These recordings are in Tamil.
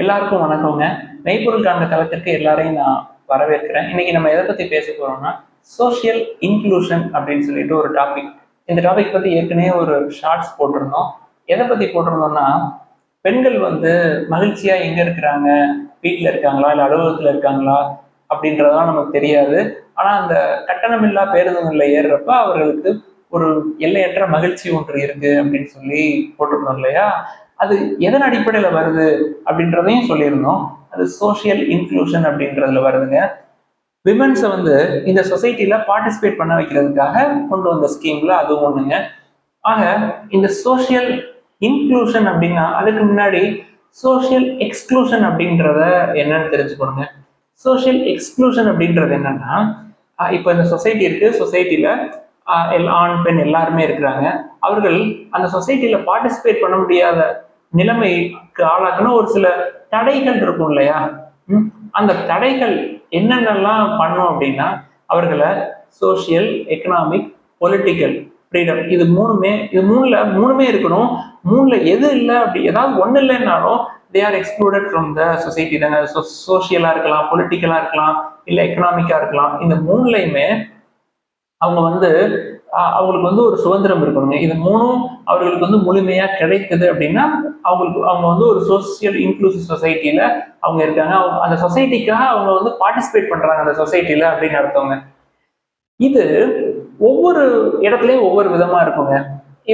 எல்லாருக்கும் வணக்கங்க. மெய்ப்பொருள் காண்ட தளத்திற்கு எல்லாரையும் நான் வரவேற்கிறேன். இன்னைக்கு நம்ம எதை பத்தி பேச போறோம்னா சோஷியல் இன்க்ளூஷன் அப்படின்னு சொல்லிட்டு ஒரு டாபிக் இந்த டாபிக் பத்தி ஏற்கனவே ஒரு ஷார்ட்ஸ் போட்டிருந்தோம். எதை பத்தி போட்டிருந்தோம்னா பெண்கள் வந்து மகிழ்ச்சியா எங்க இருக்கிறாங்க? வீட்டில் இருக்காங்களா? இல்லை அலுவலகத்துல இருக்காங்களா? அப்படின்றதெல்லாம் நமக்கு தெரியாது. ஆனா அந்த கட்டணமில்லா பேருந்துகளில் ஏறுறப்ப அவர்களுக்கு ஒரு எல்லையற்ற மகிழ்ச்சி ஒன்று இருக்கு அப்படின்னு சொல்லி போட்டிருந்தோம் இல்லையா? அது எதன் அடிப்படையில் வருது அப்படின்றதையும் சொல்லியிருந்தோம். அது சோஷியல் இன்க்ளூஷன் அப்படின்றதுல வருதுங்க. விமன்ஸை வந்து இந்த சொசைட்டியில் பார்ட்டிசிபேட் பண்ண வைக்கிறதுக்காக கொண்டு வந்த ஸ்கீம்ல அதுவும் ஒண்ணுங்க. ஆக இந்த சோஷியல் இன்க்ளூஷன் அப்படின்னா அதுக்கு முன்னாடி சோஷியல் எக்ஸ்க்ளூஷன் அப்படின்றத என்னன்னு தெரிஞ்சுக்கணுங்க. சோஷியல் எக்ஸ்க்ளூஷன் அப்படின்றது என்னன்னா இப்போ இந்த சொசைட்டி இருக்கு. சொசைட்டில ஆண் பெண் எல்லாருமே இருக்கிறாங்க. அவர்கள் அந்த சொசைட்டியில் பார்ட்டிசிபேட் பண்ண முடியாத நிலைமைக்கு ஆளாக்குன ஒரு சில தடைகள் இருக்கும் இல்லையா? ம், அந்த தடைகள் என்னென்னலாம் பண்ணோம் அப்படின்னா அவர்களை சோஷியல் எக்கனாமிக் பொலிட்டிக்கல் ஃப்ரீடம் இது மூணுமே இது மூணுல மூணுமே இருக்கணும். மூணுல எது இல்லை அப்படி ஏதாவது ஒன்று இல்லைன்னாலும் they are excluded from the society தாங்க சோஷியலாக இருக்கலாம் பொலிட்டிக்கலாக இருக்கலாம் இல்லை எக்கனாமிக்காக இருக்கலாம். இந்த மூணுலையுமே அவங்க வந்து அவங்களுக்கு வந்து ஒரு சுதந்திரம் இருக்கணுங்க. இது மூணும் அவர்களுக்கு வந்து முழுமையா கிடைக்குது அப்படின்னா அவங்களுக்கு அவங்க வந்து ஒரு சோசியல் இன்க்ளூசிவ் சொசைட்டியில் அவங்க இருக்காங்க. அவங்க அந்த சொசைட்டிக்காக அவங்க வந்து பார்ட்டிசிபேட் பண்றாங்க அந்த சொசைட்டில அப்படின்னு அர்த்தங்க. இது ஒவ்வொரு இடத்துலயும் ஒவ்வொரு விதமா இருக்குங்க.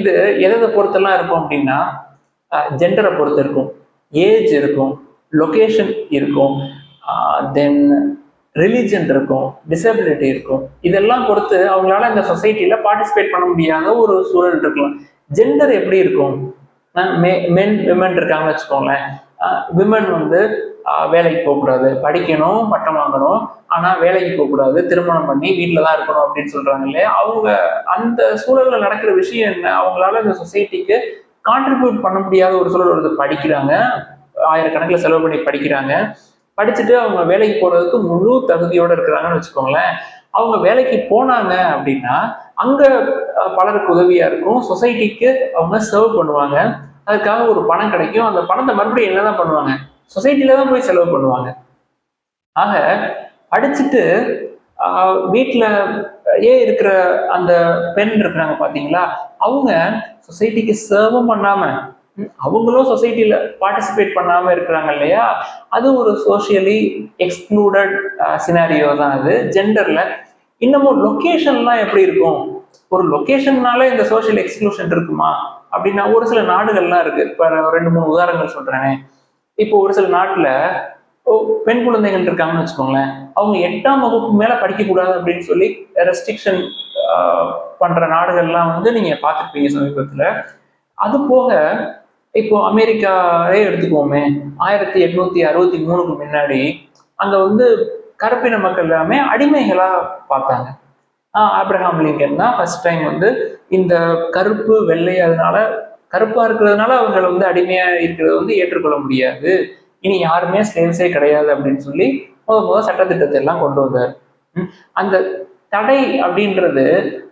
இது எதை பொறுத்தெல்லாம் இருக்கும் அப்படின்னா ஜெண்டரை பொறுத்து இருக்கும். ஏஜ் இருக்கும். லொக்கேஷன் இருக்கும். தென் ரிலீஜன் இருக்கும் டிசபிலிட்டி இருக்கும். இதெல்லாம் பொறுத்து அவங்களால இந்த சொசைட்டியில் பார்ட்டிசிபேட் பண்ண முடியாத ஒரு சூழல் இருக்கலாம். ஜெண்டர் எப்படி இருக்கும்? மென் விமன் இருக்காங்கன்னு வச்சுக்கோங்களேன். விமன் வந்து வேலைக்கு போகக்கூடாது. படிக்கணும் பட்டம் வாங்கணும். ஆனால் வேலைக்கு போகக்கூடாது. திருமணம் பண்ணி வீட்டில் தான் இருக்கணும் அப்படின்னு சொல்றாங்க இல்லையா? அவங்க அந்த சூழலில் நடக்கிற விஷயம் என்ன? அவங்களால இந்த சொசைட்டிக்கு கான்ட்ரிபியூட் பண்ண முடியாத ஒரு சூழல் வருது. படிக்கிறாங்க. ஆயிரக்கணக்கில் செலவு பண்ணி படிக்கிறாங்க. படிச்சுட்டு அவங்க வேலைக்கு போறதுக்கு முழு தகுதியோடு இருக்கிறாங்கன்னு வச்சுக்கோங்களேன். அவங்க வேலைக்கு போனாங்க அப்படின்னா அங்க பலருக்கு உதவியா இருக்கும். சொசைட்டிக்கு அவங்க சர்வ் பண்ணுவாங்க. அதுக்காக ஒரு பணம் கிடைக்கும். அந்த பணத்தை மறுபடியும் என்னதான் பண்ணுவாங்க? சொசைட்டில தான் போய் செலவு பண்ணுவாங்க. ஆக படிச்சுட்டு வீட்டில் ஏ இருக்கிற அந்த பெண் இருக்கிறாங்க பார்த்தீங்களா அவங்க சொசைட்டிக்கு சர்வும் பண்ணாமல் அவங்களும் சொசைட்டியில் பார்ட்டிசிபேட் பண்ணாமல் இருக்கிறாங்க இல்லையா? அது ஒரு சோஷியலி எக்ஸ்க்ளூடட் சினாரியோ தான் அது. ஜெண்டரில் இன்னமும் லொக்கேஷன்லாம் எப்படி இருக்கும்? ஒரு லொக்கேஷன்னால இந்த சோஷியல் எக்ஸ்க்ளூஷன் இருக்குமா? அப்படின்னா ஒரு சில நாடுகள்லாம் இருக்கு. இப்போ ரெண்டு மூணு உதாரணங்கள் சொல்றேனே. இப்போ ஒரு சில நாட்டுல பெண் குழந்தைகள் இருக்காங்கன்னு வச்சுக்கோங்களேன். அவங்க எட்டாம் வகுப்பு மேல படிக்கக்கூடாது அப்படின்னு சொல்லி ரெஸ்ட்ரிக்ஷன் பண்ற நாடுகள்லாம் வந்து நீங்க பார்த்துருப்பீங்க சமீபத்துல. அது போக இப்போ அமெரிக்காவே எடுத்துக்கோமே ஆயிரத்தி எட்நூத்தி அறுபத்தி மூணுக்கு முன்னாடி அங்க வந்து கருப்பின மக்கள் எல்லாமே அடிமைகளா பார்த்தாங்க. ஆஹ் ஆப்ரஹாம் லிங்கன் தான் ஃபர்ஸ்ட் டைம் வந்து இந்த கருப்பு வெள்ளை அதனால கருப்பா இருக்கிறதுனால அவங்களை வந்து அடிமையா இருக்கிறத வந்து ஏற்றுக்கொள்ள முடியாது. இனி யாருமே ஸ்லேவ்ஸே கிடையாது அப்படின்னு சொல்லி முத முத சட்டத்திட்டத்தை எல்லாம் கொண்டு வந்தார். அந்த தடை அப்படின்றது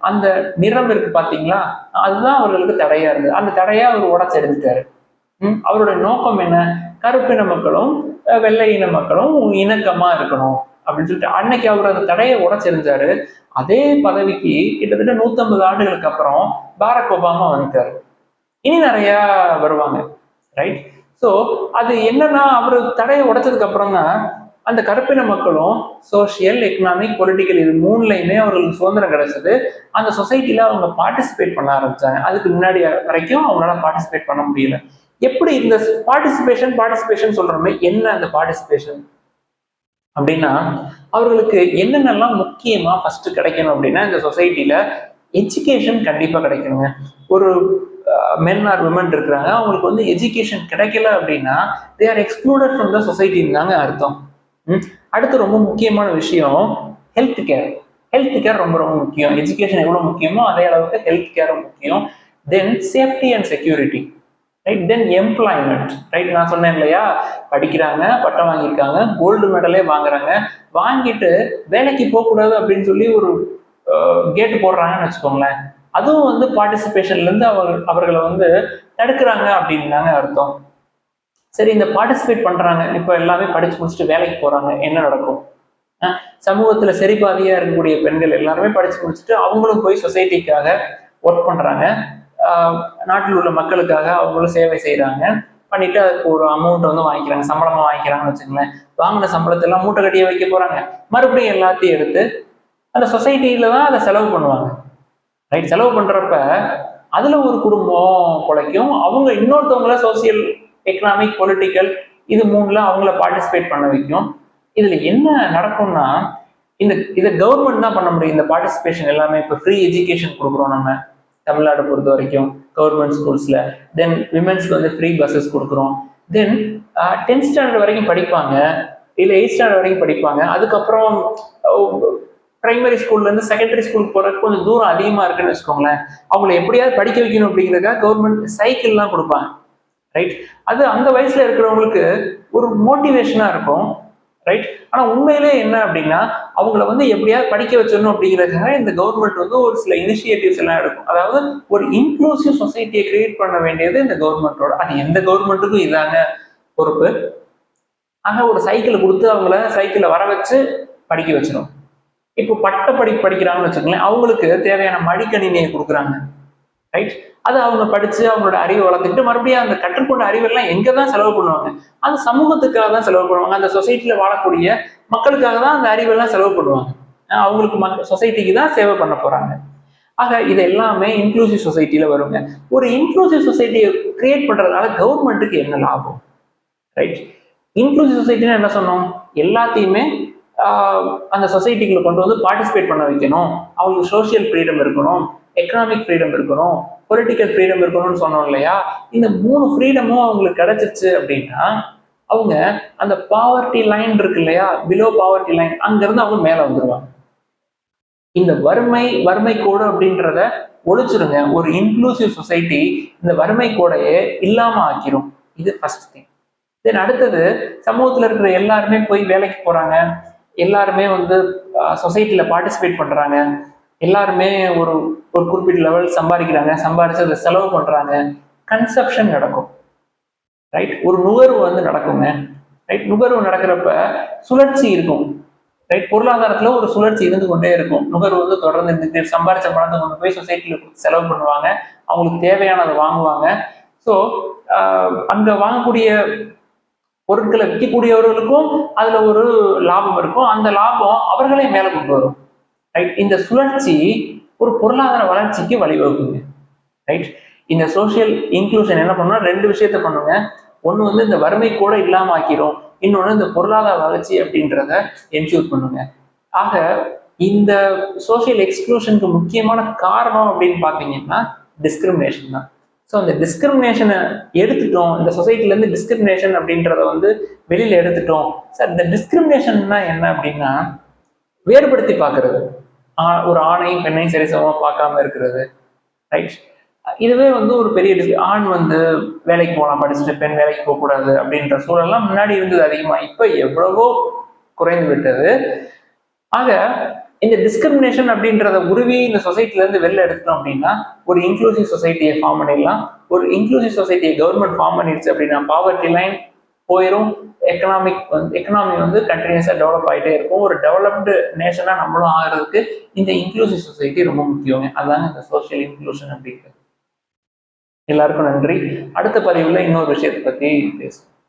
அந்த நிறம் இருக்கு பாத்தீங்களா? அதுதான் அவர்களுக்கு தடையா இருந்தது. அந்த தடையா அவர் உடச்செடுத்துட்டாரு அவருடைய நோக்கம் என்ன? கருப்பின மக்களும் வெள்ளை இன மக்களும் இணக்கமா இருக்கணும் அப்படின்னு சொல்லிட்டு அன்னைக்கு அவர் அந்த தடையை உடச்செறிஞ்சாரு அதே பதவிக்கு கிட்டத்தட்ட நூத்தம்பது ஆண்டுகளுக்கு அப்புறம் பாரக் ஒபாமா வந்துட்டாரு. இனி நிறைய வருவாங்க. ரைட் ஸோ அது என்னன்னா அவர் தடையை உடைச்சதுக்கு அப்புறம் தான் அந்த கருப்பின மக்களும் சோஷியல் எக்கனாமிக் பொலிட்டிக்கல் இது மூணுலையுமே அவர்களுக்கு சுதந்திரம் கிடைச்சது. அந்த சொசைட்டியில் அவங்க பார்ட்டிசிபேட் பண்ண ஆரம்பித்தாங்க அதுக்கு முன்னாடி வரைக்கும் அவங்களால பார்ட்டிசிபேட் பண்ண முடியல. எப்படி இந்த பார்ட்டிசிபேஷன் பார்ட்டிசிபேஷன் சொல்கிறோமே என்ன அந்த பார்ட்டிசிபேஷன் அப்படின்னா அவர்களுக்கு என்னென்னலாம் முக்கியமாக ஃபஸ்ட்டு கிடைக்கணும் அப்படின்னா இந்த சொசைட்டியில் எஜுகேஷன் கண்டிப்பாக கிடைக்கணுங்க. ஒரு மென் ஆர் விமன் இருக்கிறாங்க. அவங்களுக்கு வந்து எஜுகேஷன் கிடைக்கல அப்படின்னா they are excluded from the சொசைட்டின்னு தாங்க அர்த்தம். அடுத்து ரொம்ப முக்கியமான விஷயம் ஹெல்த் கேர் ஹெல்த் கேர் ரொம்ப ரொம்ப முக்கியம். எஜுகேஷன் எவ்வளவு முக்கியமோ அதே அளவுக்கு ஹெல்த் கேரும் முக்கியம். Then safety and security right then employment right நான் சொன்னேன் இல்லையா? படிக்கிறாங்க பட்டம் வாங்கியிருக்காங்க கோல்டு மெடலே வாங்குறாங்க. வாங்கிட்டு வேலைக்கு போகக்கூடாது அப்படின்னு சொல்லி ஒரு கேட்டு போடுறாங்கன்னு வச்சுக்கோங்களேன். அதுவும் வந்து பார்ட்டிசிபேஷன்ல இருந்து அவர் அவர்களை வந்து தடுக்கிறாங்க அப்படின்னு தாங்க அர்த்தம். சரி இந்த பார்ட்டிசிபேட் பண்றாங்க. இப்போ எல்லாமே படிச்சு முடிச்சுட்டு வேலைக்கு போறாங்க. என்ன நடக்கும்? அஹ் சமூகத்துல சரிபாதியா இருக்கக்கூடிய பெண்கள் எல்லாருமே படிச்சு முடிச்சுட்டு அவங்களும் போய் சொசைட்டிக்காக ஒர்க் பண்றாங்க. நாட்டில் உள்ள மக்களுக்காக அவங்களும் சேவை செய்கிறாங்க பண்ணிட்டு அதுக்கு ஒரு அமௌண்ட் வந்து வாங்கிக்கிறாங்க. சம்பளமா வாங்கிக்கிறாங்கன்னு வச்சுங்களேன் வாங்கின சம்பளத்தை எல்லாம் மூட்டை கட்டியே வைக்க போறாங்க. மறுபடியும் எல்லாத்தையும் எடுத்து அந்த சொசைட்டியில தான் அதை செலவு பண்ணுவாங்க. ரைட் செலவு பண்றப்ப அதுல ஒரு குடும்பம் குலைக்கும் அவங்க இன்னொருத்தவங்கள சோசியல் எக்கனாமிக் பொலிட்டிக்கல் இது மூணுல அவங்கள பார்ட்டிசிபேட் பண்ண வைக்கும். இதுல என்ன நடக்கும்னா இந்த இதை கவர்மெண்ட் தான் பண்ண முடியும். இந்த பார்ட்டிசிபேஷன் எல்லாமே இப்போ ஃப்ரீ எஜுகேஷன் கொடுக்குறோம் நம்ம. தமிழ்நாடு பொறுத்த வரைக்கும் கவர்மெண்ட் ஸ்கூல்ஸ்ல தென் விமென்ஸ்க்கு வந்து ஃப்ரீ பஸ்ஸஸ் கொடுக்குறோம். தென் டென்த் ஸ்டாண்டர்ட் வரைக்கும் படிப்பாங்க. இல்லை எயிட் ஸ்டாண்டர்ட் வரைக்கும் படிப்பாங்க. அதுக்கப்புறம் பிரைமரி ஸ்கூல்ல இருந்து செகண்டரி ஸ்கூல் போகிறதுக்கு கொஞ்சம் தூரம் அதிகமாக இருக்குன்னு வச்சுக்கோங்களேன். அவங்கள எப்படியாவது படிக்க வைக்கணும் அப்படிங்கிறதுக்காக கவர்மெண்ட் சைக்கிள்லாம் கொடுப்பாங்க. ரைட் அது அந்த வயசுல இருக்கிறவங்களுக்கு ஒரு மோட்டிவேஷனா இருக்கும் ரைட் ஆனா உண்மையிலே என்ன அப்படின்னா அவங்கள வந்து எப்படியாவது படிக்க வச்சிடணும் அப்படிங்கிறதுக்காக இந்த கவர்மெண்ட் வந்து ஒரு சில இனிஷியேட்டிவ்ஸ் எல்லாம் எடுக்கும். அதாவது ஒரு இன்க்ளூசிவ் சொசைட்டியை கிரியேட் பண்ண வேண்டியது இந்த கவர்மெண்டோட அது எந்த கவர்மெண்ட்டுக்கும் இதாங்க பொறுப்பு. ஆக ஒரு சைக்கிள் கொடுத்து அவங்கள சைக்கிளை வர வச்சு படிக்க வச்சிடும். இப்போ பட்ட படி படிக்கிறாங்கன்னு வச்சுக்கோங்களேன் அவங்களுக்கு தேவையான மடிக்கணினியை கொடுக்குறாங்க. ரைட் அது அவங்க படிச்சு அவங்களோட அறிவை வளர்த்துக்கிட்டு மறுபடியும் அந்த கற்றுக்கொண்ட அறிவெல்லாம் எங்க தான் செலவு பண்ணுவாங்க? அந்த சமூகத்துக்காக தான் செலவு பண்ணுவாங்க. அந்த சொசைட்டில வாழக்கூடிய மக்களுக்காக தான் அந்த அறிவெல்லாம் செலவு பண்ணுவாங்க. அவங்களுக்கு மக்க சொசைட்டிக்கு தான் சேவை பண்ண போறாங்க. ஆக இது எல்லாமே இன்க்ளூசிவ் சொசைட்டியில வருங்க. ஒரு இன்க்ளூசிவ் சொசைட்டியை கிரியேட் பண்றதுனால கவர்மெண்ட்டுக்கு என்ன லாபம்? ரைட் இன்க்ளூசிவ் சொசைட்டினா என்ன சொன்னோம்? எல்லாத்தையுமே அந்த சொசைட்டிக்குள்ள கொண்டு வந்து பார்ட்டிசிபேட் பண்ண வைக்கணும். அவங்களுக்கு சோஷியல் ஃப்ரீடம் இருக்கணும். எக்கனாமிக் ஃப்ரீடம் இருக்கணும் பொலிட்டிக்கல் ஃப்ரீடம் இருக்கணும்னு சொன்னோம் இல்லையா? இந்த மூணு ஃப்ரீடமும் அவங்களுக்கு கிடைச்சிருச்சு அப்படின்னா அவங்க அந்த பாவர்ட்டி லைன் இருக்கு இல்லையா? பிலோ பாவர்ட்டி லைன் அங்கிருந்து அவங்க மேல வந்துருவாங்க. இந்த வறுமை வறுமை கோடு அப்படின்றத ஒழிச்சிருங்க. ஒரு இன்க்ளூசிவ் சொசைட்டி இந்த வறுமை கோடையே இல்லாம ஆக்கிரும். இது ஃபர்ஸ்ட் திங் தென் அடுத்தது சமூகத்துல இருக்கிற எல்லாருமே போய் வேலைக்கு போறாங்க. எல்லாருமே வந்து சொசைட்டில பார்ட்டிசிபேட் பண்றாங்க. எல்லாருமே ஒரு ஒரு குறிப்பிட்ட லெவல் சம்பாதிக்கிறாங்க சம்பாதிச்சு அதை செலவு பண்றாங்க. கன்சப்ஷன் நடக்கும். ரைட் ஒரு நுகர்வு வந்து நடக்குங்க. ரைட் நுகர்வு நடக்கிறப்ப சுழற்சி இருக்கும். ரைட் பொருளாதாரத்துல ஒரு சுழற்சி இருந்து கொண்டே இருக்கும். நுகர்வு வந்து தொடர்ந்து இருந்துட்டு சம்பாரிச்ச பணத்தை கொண்டு போய் சொசைட்டில செலவு பண்ணுவாங்க. அவங்களுக்கு தேவையானதை வாங்குவாங்க. ஸோ அங்க வாங்கக்கூடிய பொருட்களை விற்கக்கூடியவர்களுக்கும் அதுல ஒரு லாபம் இருக்கும். அந்த லாபம் அவர்களே மேலே கொண்டு வரும். ரைட் இந்த சுழற்சி ஒரு பொருளாதார வளர்ச்சிக்கு வழிவகுக்குங்க ரைட் இந்த சோஷியல் இன்க்ளூஷன் என்ன பண்ணுன்னா ரெண்டு விஷயத்த பண்ணுங்க. ஒன்று வந்து இந்த வறுமை கூட இல்லாம ஆக்கிரும். இன்னொன்று இந்த பொருளாதார வளர்ச்சி அப்படின்றத என்ஷூர் பண்ணுங்க. ஆக இந்த சோஷியல் எக்ஸ்க்ளூஷனுக்கு முக்கியமான காரணம் அப்படின்னு பார்த்தீங்கன்னா டிஸ்கிரிமினேஷன் தான். ஸோ அந்த டிஸ்கிரிமினேஷனை எடுத்துட்டோம். இந்த சொசைட்டிலேருந்து டிஸ்கிரிமினேஷன் அப்படின்றத வந்து வெளியில் எடுத்துட்டோம். சார் இந்த டிஸ்கிரிமினேஷன்னா என்ன அப்படின்னா வேறுபடுத்தி பார்க்கறது. ஒரு ஆணையும் பெண்ணையும் சரிசமமா பார்க்காம இருக்கிறது. ரைட் இதுவே வந்து ஒரு பெரிய ஆண் வந்து வேலைக்கு போகலாம் படிச்சுட்டு பெண் வேலைக்கு போகக்கூடாது அப்படின்ற சூழல்லாம் முன்னாடி இருந்தது அதிகமா. இப்போ எவ்வளவோ குறைந்து விட்டது. ஆக இந்த டிஸ்கிரிமினேஷன் அப்படின்றத உருவி இந்த சொசைட்டில இருந்து வெளில எடுத்தோம் அப்படின்னா ஒரு இன்க்ளூசிவ் சொசைட்டியை ஃபார்ம் பண்ணிடலாம். ஒரு இன்க்ளூசிவ் சொசைட்டியை கவர்மெண்ட் ஃபார்ம் பண்ணிடுச்சு அப்படின்னா பாவர்ட்டி லைன் போயிடும் எக்கனாமிக் வந்து எக்கனாமி வந்து கண்டினியூஸாக டெவலப் ஆகிட்டே இருக்கும். ஒரு டெவலப்டு நேஷனாக நம்மளும் ஆகிறதுக்கு இந்த இன்க்ளூசிவ் சொசைட்டி ரொம்ப முக்கியங்க. அதாங்க இந்த சோஷியல் இன்க்ளூஷன் அப்படிங்கிறது எல்லாருக்கும் நன்றி. அடுத்த பதிவில் இன்னொரு விஷயத்தை பற்றி பேசுவோம்.